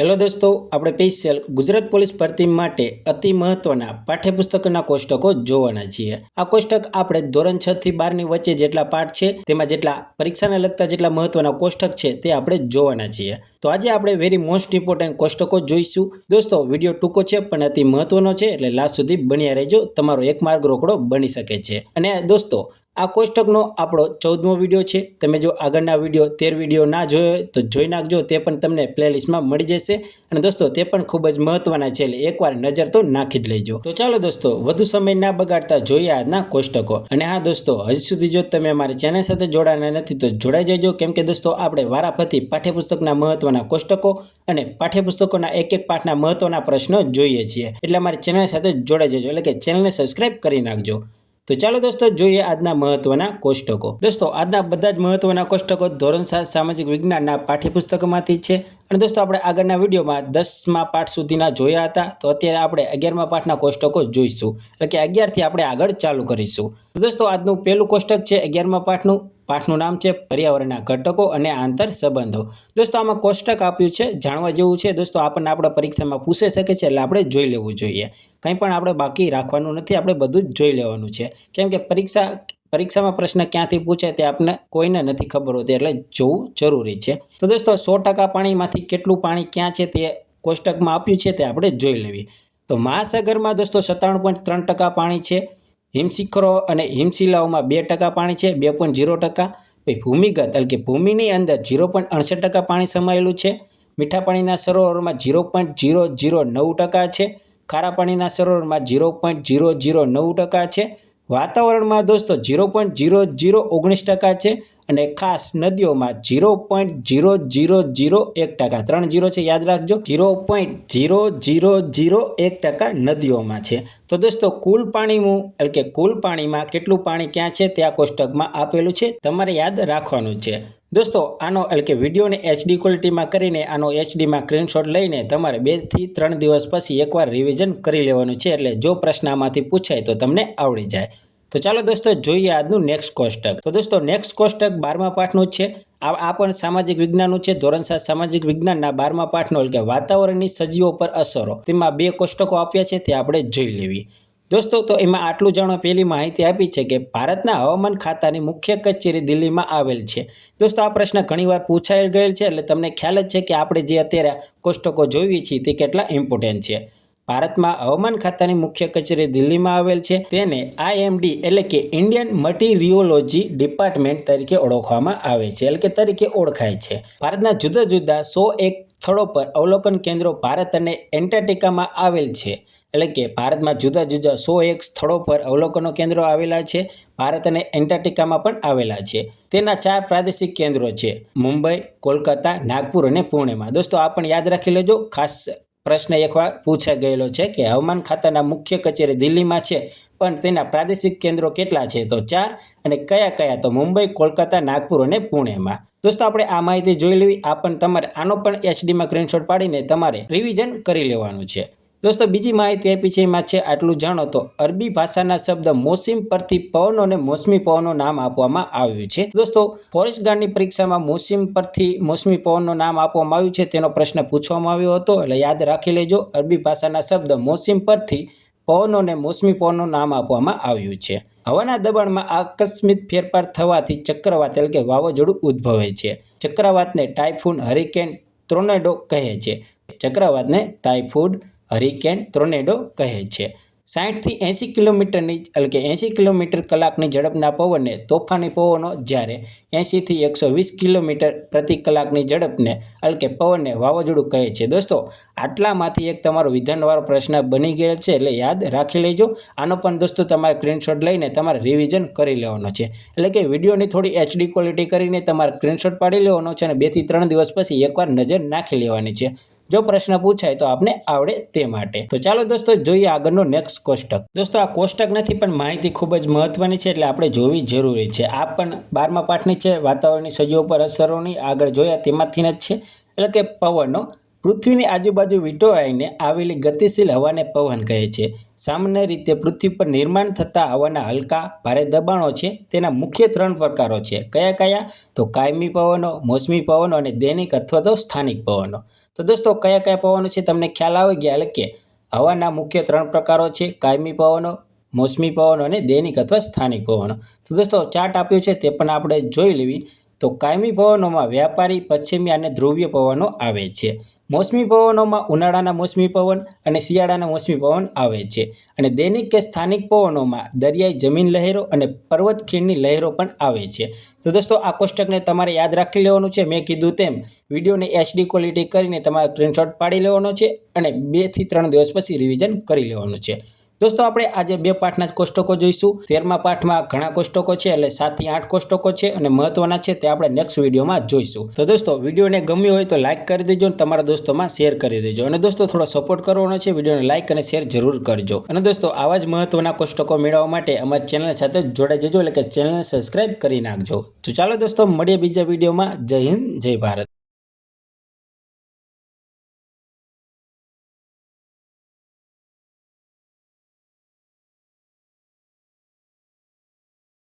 Hello દોસ્તો, આપણે special Gujarat police ભરતી માટે અતિ મહત્વના પાઠ્યપુસ્તકના કોષ્ટકો જોવાના છીએ. આ કોષ્ટક આપણે ધોરણ છ થી બારની વચ્ચે જેટલા પાઠ છે, તેમાં જેટલા પરીક્ષાને લગતા જેટલા મહત્વના કોષ્ટક છે, તે આપણે જોવાના છીએ. તો આજે આપણે વેરી મોસ્ટ ઇમ્પોર્ટન્ટ કોષ્ટકો જોઈશું. દોસ્તો, વીડિયો ટૂંકો છે, પણ અતિ મહત્વનો છે, એટલે લાસ્ટ સુધી બન્યા રહેજો. તમારો એક માર્ગ રોકડો બની શકે છે. અને દોસ્તો આ કોષ્ટકનો આપણો ચૌદમો વીડિયો છે. તમે જો આગળના વીડિયો, તેર વીડિયો ના જોયો તો જોઈ નાખજો. તે પણ તમને પ્લેલિસ્ટમાં મળી જશે. અને દોસ્તો, તે પણ ખૂબ જ મહત્વના છે. એટલે એકવાર નજર તો નાખી જ લેજો. તો ચાલો દોસ્તો, વધુ સમય ના બગાડતા જોઈએ આજના કોષ્ટકો. અને હા દોસ્તો, હજી સુધી જો તમે અમારી ચેનલ સાથે જોડાના નથી તો જોડાઈ જજો. કેમ કે દોસ્તો, આપણે વારાફરતી પાઠ્યપુસ્તકના મહત્વના કોષ્ટકો અને પાઠ્યપુસ્તકોના એક એક પાઠના મહત્વના પ્રશ્નો જોઈએ છીએ. એટલે અમારી ચેનલ સાથે જોડાઈ જજો. એટલે કે ચેનલને સબસ્ક્રાઇબ કરી નાખજો. તો ચાલો દોસ્તો જોઈએ આજના મહત્વના કોષ્ટકો. દોસ્તો, આજના બધા જ મહત્વના કોષ્ટકો ધોરણ સાત સામાજિક વિજ્ઞાનના પાઠ્યપુસ્તકમાંથી છે. અને દોસ્તો, આપણે આગળના વિડીયોમાં દસમા પાઠ સુધીના જોયા હતા. તો અત્યારે આપણે અગિયારમા પાઠના કોષ્ટકો જોઈશું. એટલે કે અગિયારથી આપણે આગળ ચાલુ કરીશું. દોસ્તો, આજનું પહેલું કોષ્ટક છે અગિયારમા પાઠનું. પાઠનું નામ છે પર્યાવરણના ઘટકો અને આંતર સંબંધો. દોસ્તો, આમાં કોષ્ટક આપ્યું છે, જાણવા જેવું છે. દોસ્તો, આપણને આપણા પરીક્ષામાં પૂછે શકે છે, એટલે આપણે જોઈ લેવું જોઈએ. કંઈ પણ આપણે બાકી રાખવાનું નથી, આપણે બધું જ જોઈ લેવાનું છે. કેમ કે પરીક્ષા પરીક્ષામાં પ્રશ્ન ક્યાંથી પૂછાય તે આપને કોઈને નથી ખબર હોતી, એટલે જોવું જરૂરી છે. તો દોસ્તો, સો ટકા પાણીમાંથી કેટલું પાણી ક્યાં છે તે કોષ્ટકમાં આપ્યું છે તે આપણે જોઈ લેવી. તો મહાસાગરમાં દોસ્તો, સત્તાણું પોઈન્ટ ત્રણ ટકા પાણી છે, હિમશિખરો અને હિમશિલાઓમાં બે ટકા પાણી છે, બે પોઈન્ટ ઝીરો ટકા. પછી ભૂમિગત, એટલે કે ભૂમિની અંદર ઝીરો પોઈન્ટ અડસઠ ટકા પાણી સમાયેલું છે, મીઠા પાણીના સરોવરમાં ઝીરો પોઈન્ટ ઝીરો ઝીરો નવ ટકા છે, ખારા પાણીના સરોવરમાં ઝીરો પોઈન્ટ ઝીરો ઝીરો નવ ટકા છે વાતાવરણમાં દોસ્તો ઝીરો પોઈન્ટ ઝીરો ઝીરો ઓગણીસ ટકા છે. અને ખાસ નદીઓમાં zero point zero zero zero એક ટકા ત્રણ ઝીરો છે, યાદ રાખજો. Zero point zero zero zero એક ટકા નદીઓમાં છે. તો દોસ્તો, કુલ પાણીનું એટલે કે કુલ પાણીમાં કેટલું પાણી ક્યાં છે, તે આ કોષ્ટકમાં આપેલું છે, તમારે યાદ રાખવાનું છે. દોસ્તો, આનો, એટલે કે વિડીયોને એચડી ક્વોલિટીમાં કરીને આનો એચડીમાં સ્ક્રીનશોટ લઈને તમારે બેથી ત્રણ દિવસ પછી એકવાર રિવિઝન કરી લેવાનું છે, એટલે જો પ્રશ્ન આમાંથી પૂછાય તો તમને આવડી જાય. તો ચાલો દોસ્તો જોઈએ આજનું નેક્સ્ટ કોષ્ટક. તો દોસ્તો નેક્સ્ટ કોષ્ટક બારમા પાઠનું છે. આ આ પણ સામાજિક વિજ્ઞાનનું છે. ધોરણ સાત સામાજિક વિજ્ઞાનના બારમા પાઠનો એટલે વાતાવરણની સજીવો પર અસરો. તેમાં બે કોષ્ટકો આપ્યા છે તે આપણે જોઈ લેવી. દોસ્તો તો એમાં આટલું જાણો પહેલી માહિતી આપી છે કે ભારતના હવામાન ખાતાની મુખ્ય કચેરી દિલ્હીમાં આવેલ છે. દોસ્તો આ પ્રશ્ન ઘણીવાર પૂછાયેલ ગયેલ છે એટલે તમને ખ્યાલ જ છે કે આપણે જે અત્યારે કોષ્ટકો જોઈએ છીએ તે કેટલા ઇમ્પોર્ટન્ટ છે. ભારતમાં હવામાન ખાતાની મુખ્ય કચેરી દિલ્હીમાં આવેલ છે. તેને આઈએમડી એટલે કે ઇન્ડિયન મટીરિયોલોજી ડિપાર્ટમેન્ટ તરીકે ઓળખવામાં આવે છે. એટલે કે તરીકે ઓળખાય છે. ભારતના જુદા જુદા સો એક સ્થળો પર અવલોકન કેન્દ્રો ભારત અને એન્ટાર્ટિકામાં આવેલ છે. એટલે કે ભારતમાં જુદા જુદા સો એક સ્થળો પર અવલોકનો કેન્દ્રો આવેલા છે. ભારત અને એન્ટાર્ટિકામાં પણ આવેલા છે. તેના ચાર પ્રાદેશિક કેન્દ્રો છે. મુંબઈ, કોલકાતા, નાગપુર અને પુણેમાં. દોસ્તો, આ પણ યાદ રાખી લેજો. ખાસ પ્રશ્ન એકવાર પૂછાઈ ગયેલો છે કે હવામાન ખાતાના મુખ્ય કચેરી દિલ્હીમાં છે, પણ તેના પ્રાદેશિક કેન્દ્રો કેટલા છે? તો ચાર અને કયા કયા? તો મુંબઈ, કોલકાતા, નાગપુર અને પુણેમાં. દોસ્તો, આપણે આ માહિતી જોઈ લેવી. આ પણ તમારે, આનો પણ એચડીમાં સ્ક્રીનશોટ પાડીને તમારે રિવિઝન કરી લેવાનું છે. દોસ્તો, બીજી માહિતી આપી છે, એમાં છે આટલું જાણો તો અરબી ભાષાના શબ્દ મોસિમ પરથી પવનો અને મોસમી પવનનું નામ આપવામાં આવ્યું છે. દોસ્તો ફોરેસ્ટ ગાર્ડની પરીક્ષામાં મોસિમ પરથી મોસમી પવનનું નામ આપવામાં આવ્યું છે, તેનો પ્રશ્ન પૂછવામાં આવ્યો હતો, એટલે યાદ રાખી લેજો, અરબી ભાષાના શબ્દ મોસિમ પરથી પવનો અને મોસમી પવનનું નામ આપવામાં આવ્યું છે. હવાના દબાણમાં આકસ્મિક ફેરફાર થવાથી ચક્રવાત એટલે કે વાવાઝોડું ઉદ્ભવે છે. ચક્રવાતને ટાઇફૂન હરિકેન ટ્રોનેડો કહે છે. ચક્રવાતને ટાઇફૂડ હરિકેન ત્રોનેડો કહે છે. સાઠથી એંસી કિલોમીટરની એટલે કે એંસી કિલોમીટર કલાકની ઝડપના પવનને, તોફાની પવનો જ્યારે એંસીથી એકસો વીસ કિલોમીટર પ્રતિ કલાકની ઝડપને, એટલે કે પવનને વાવાઝોડું કહે છે. દોસ્તો, આટલામાંથી એક તમારો વિધાનવાળો પ્રશ્ન બની ગયેલ છે, એટલે યાદ રાખી લેજો. આનો પણ દોસ્તો તમારે સ્ક્રીનશોટ લઈને તમારે રિવિઝન કરી લેવાનો છે. એટલે કે વિડીયોની થોડી એચડી ક્વોલિટી કરીને તમારે સ્ક્રીનશોટ પાડી લેવાનો છે અને બેથી ત્રણ દિવસ પછી એકવાર નજર નાખી લેવાની છે. જો પ્રશ્ન પૂછાય તો આપને આવડે તે માટે. તો ચાલો દોસ્તો જોઈએ આગળનો નેક્સ્ટ કોષ્ટક. દોસ્તો આ કોષ્ટક નથી, પણ માહિતી ખૂબ જ મહત્વની છે એટલે આપણે જોવી જરૂરી છે. આ પણ બારમા પાઠની છે, વાતાવરણની સજીવો પર અસરોની આગળ જોયા તેમાંથી જ છે. એટલે કે પવનો પૃથ્વીની આજુબાજુ વીંટળાઈને આવેલી ગતિશીલ હવાને પવન કહે છે. સામાન્ય રીતે પૃથ્વી પર નિર્માણ થતા હવાના હલકા, ભારે દબાણો છે. તેના મુખ્ય ત્રણ પ્રકારો છે. કયા કયા? તો કાયમી પવનો, મોસમી પવનો અને દૈનિક અથવા તો સ્થાનિક પવનો. તો દોસ્તો, કયા કયા પવનો છે? તમને ખ્યાલ આવી ગયા એટલે કે હવાના મુખ્ય ત્રણ પ્રકારો છે. કાયમી પવનો, મોસમી પવનો અને દૈનિક અથવા સ્થાનિક પવનો. તો દોસ્તો, ચાર્ટ આપ્યો છે તે પણ આપણે જોઈ લેવી. તો કાયમી પવનોમાં વ્યાપારી, પશ્ચિમી અને ધ્રુવીય પવનો આવે છે. મોસમી પવનોમાં ઉનાળાના મોસમી પવન અને શિયાળાના મોસમી પવન આવે છે. અને દૈનિક કે સ્થાનિક પવનોમાં દરિયાઈ જમીન લહેરો અને પર્વત ખીણની લહેરો પણ આવે છે. તો દોસ્તો, આ કોષ્ટકને તમારે યાદ રાખી લેવાનું છે. મેં કીધું તેમ, વિડીયોને એચડી ક્વોલિટી કરીને તમારે સ્ક્રીનશોટ પાડી લેવાનો છે અને બેથી ત્રણ દિવસ પછી રિવિઝન કરી લેવાનું છે. દોસ્તો, આપણે આજે બે પાઠના જ કોષ્ટકો જોઈશું. તેરમા પાઠમાં ઘણા કોષ્ટકો છે, એટલે સાતથી આઠ કોષ્ટકો છે અને મહત્વના છે તે આપણે નેક્સ્ટ વિડીયોમાં જોઈશું. તો દોસ્તો, વિડીયોને ગમ્યો હોય તો લાઇક કરી દેજો અને તમારા દોસ્તોમાં શેર કરી દેજો. અને દોસ્તો, થોડો સપોર્ટ કરવાનો છે, વિડીયોને લાઇક અને શેર જરૂર કરજો. અને દોસ્તો, આવા જ મહત્વના કોષ્ટકો મેળવવા માટે અમારી ચેનલ સાથે જોડાઈ જજો, એટલે કે ચેનલને સબસ્ક્રાઇબ કરી નાખજો. તો ચાલો દોસ્તો, મળીએ બીજા વિડીયોમાં. જય હિન્દ, જય ભારત.